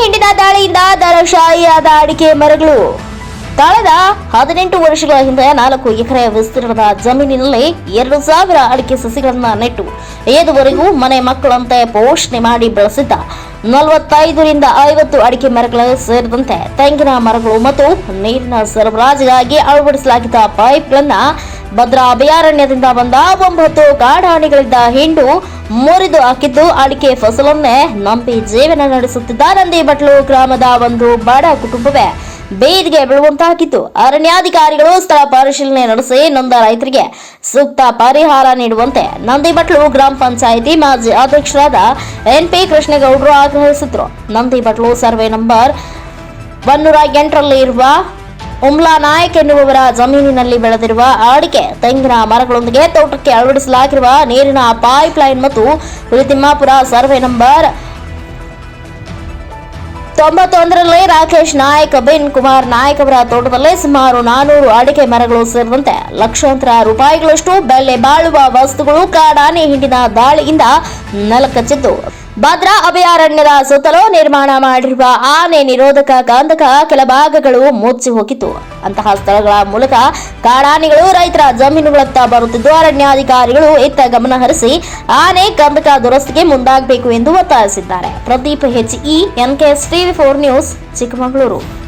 ಹಿಂಡಿನ ದಾಳಿಯಿಂದ ದರಶಾಹಿಯಾದ ಅಡಿಕೆ ಮರಗಳು. ಕಳೆದ ಹದಿನೆಂಟು ವರ್ಷಗಳ ಹಿಂದೆ ನಾಲ್ಕು ಎಕರೆ ವಿಸ್ತೀರ್ಣದ ಜಮೀನಿನಲ್ಲಿ ಎರಡು ಸಾವಿರ ಅಡಿಕೆ ಸಸಿಗಳನ್ನ ನೆಟ್ಟು ಏದುವರೆಗೂ ಮನೆ ಮಕ್ಕಳಂತೆ ಪೋಷಣೆ ಮಾಡಿ ಬೆಳೆಸಿದ್ದ ನಲವತ್ತೈದರಿಂದ ಐವತ್ತು ಅಡಿಕೆ ಮರಗಳು ಸೇರಿದಂತೆ ತೆಂಗಿನ ಮರಗಳು ಮತ್ತು ನೀರಿನ ಸರಬರಾಜಿಗಾಗಿ ಅಳವಡಿಸಲಾಗಿದ್ದ ಪೈಪ್ಗಳನ್ನ ಭದ್ರಾ ಅಭಯಾರಣ್ಯದಿಂದ ಬಂದ ಒಂಬತ್ತು ಕಾಡಾಣಿಗಳಿದ್ದ ಹಿಂಡು ಮುರಿದು ಹಾಕಿದ್ದು ಅಡಿಕೆ ಫಸಲನ್ನೇ ನಂಬಿ ಜೀವನ ನಡೆಸುತ್ತಿದ್ದ ನಂದಿಬಟ್ಲು ಗ್ರಾಮದ ಒಂದು ಬಡ ಕುಟುಂಬವೇ. ಬೇದಿಗೆ ಬೀಳುವಂತಾಗಿತ್ತು ಅರಣ್ಯಾಧಿಕಾರಿಗಳು ಸ್ಥಳ ಪರಿಶೀಲನೆ ನಡೆಸಿ ನೊಂದ ರೈತರಿಗೆ ಸೂಕ್ತ ಪರಿಹಾರ ನೀಡುವಂತೆ ನಂದಿಬಟ್ಲು ಗ್ರಾಮ ಪಂಚಾಯಿತಿ ಮಾಜಿ ಅಧ್ಯಕ್ಷರಾದ ಎನ್ ಪಿ ಕೃಷ್ಣೇಗೌಡರು ಆಗ್ರಹಿಸಿದ್ರು. ನಂದಿಬಟ್ಲು ಸರ್ವೆ ನಂಬರ್ ಒನ್ನೂರ ಎಂಟರಲ್ಲಿ ಇರುವ ಉಮ್ಲಾ ನಾಯಕ್ ಎನ್ನುವವರ ಜಮೀನಿನಲ್ಲಿ ಬೆಳೆದಿರುವ ಅಡಿಕೆ ತೆಂಗಿನ ಮರಗಳೊಂದಿಗೆ ತೋಟಕ್ಕೆ ಅಳವಡಿಸಲಾಗಿರುವ ನೀರಿನ ಪೈಪ್ ಲೈನ್ ಮತ್ತು ಹುಲಿತಿಮ್ಮಾಪುರ ಸರ್ವೆ ನಂಬರ್ ತೊಂಬತ್ತೊಂದರಲ್ಲಿ ರಾಕೇಶ್ ನಾಯಕ್ ಬಿನ್ ಕುಮಾರ್ ನಾಯಕ್ ಅವರ ತೋಟದಲ್ಲಿ ಸುಮಾರು ನಾನೂರು ಅಡಿಕೆ ಮರಗಳು ಸೇರಿದಂತೆ ಲಕ್ಷಾಂತರ ರೂಪಾಯಿಗಳಷ್ಟು ಬೆಲೆ ಬಾಳುವ ವಸ್ತುಗಳು ಕಾಡಾನೆ ಹಿಂಡಿನ ದಾಳಿಯಿಂದ ನೆಲಕಚ್ಚಿದ್ದು. ಭದ್ರಾ ಅಭಯಾರಣ್ಯದ ಸುತ್ತಲೂ ನಿರ್ಮಾಣ ಮಾಡಿರುವ ಆನೆ ನಿರೋಧಕ ಗಂಧಕ ಕೆಲ ಭಾಗಗಳು ಮುಚ್ಚಿ ಹೋಗಿತ್ತು. ಅಂತಹ ಸ್ಥಳಗಳ ಮೂಲಕ ಕಾಡಾನೆಗಳು, ರೈತರ ಜಮೀನುಗಳತ್ತ ಬರುತ್ತಿದ್ದು, ಅರಣ್ಯಾಧಿಕಾರಿಗಳು ಇತ್ತ ಗಮನ ಹರಿಸಿ ಆನೆ ಗಂಧಕ ದುರಸ್ತಿಗೆ ಮುಂದಾಗಬೇಕು ಎಂದು ಒತ್ತಾಯಿಸಿದ್ದಾರೆ. Pradeep HE NKS TV four news Chikkamagaluru.